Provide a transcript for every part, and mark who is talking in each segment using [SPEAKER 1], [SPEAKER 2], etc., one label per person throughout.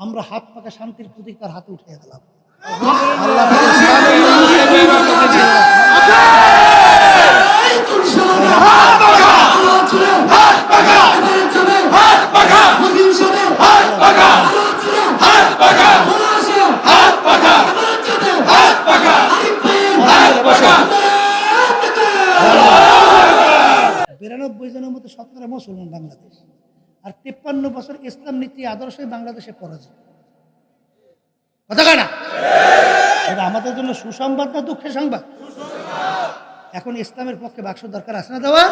[SPEAKER 1] আমরা হাত পাকা শান্তির প্রতীক তার হাতে উঠে তাকে বিরানব্বই জনের মতো শতকরা মুসলমান বাংলাদেশ। আর তিপ্পান্ন বছর ইসলাম নীতি আদর্শই বাংলাদেশে পরাজিত। কথা কয় না? এটা আমাদের জন্য সুসংবাদ না দুঃখের সংবাদ? এখন ইসলামের পক্ষে বাক্স দরকার আছে না দেওয়া?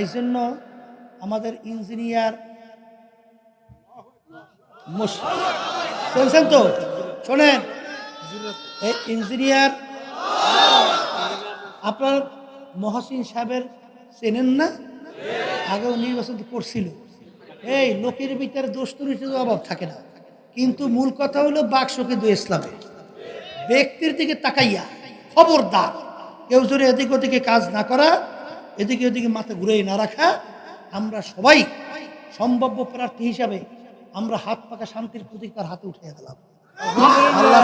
[SPEAKER 1] এই জন্য আমাদের ইঞ্জিনিয়ার শুনছেন তো? শোনেন। এই ইঞ্জিনিয়ার আপনার মহসিন সাহেবের চেনেন না? আগেও নির্বাচন তো করছিল। এই লোকের ভিতরে দোষ ত্রুটির অভাব থাকে না। কিন্তু মূল কথা হলো বাক্স কিন্তু ইসলামে ব্যক্তির দিকে তাকাইয়া, খবরদার। কেউ যদি এদিক ওদিকে কাজ না করা, এদিকে ওদিকে মাথা ঘুরে না রাখা, আমরা সবাই সম্ভাব্য প্রার্থী হিসাবে আমরা হাত পাকা শান্তির প্রতীক তার হাতে উঠে গেলাম। আল্লাহ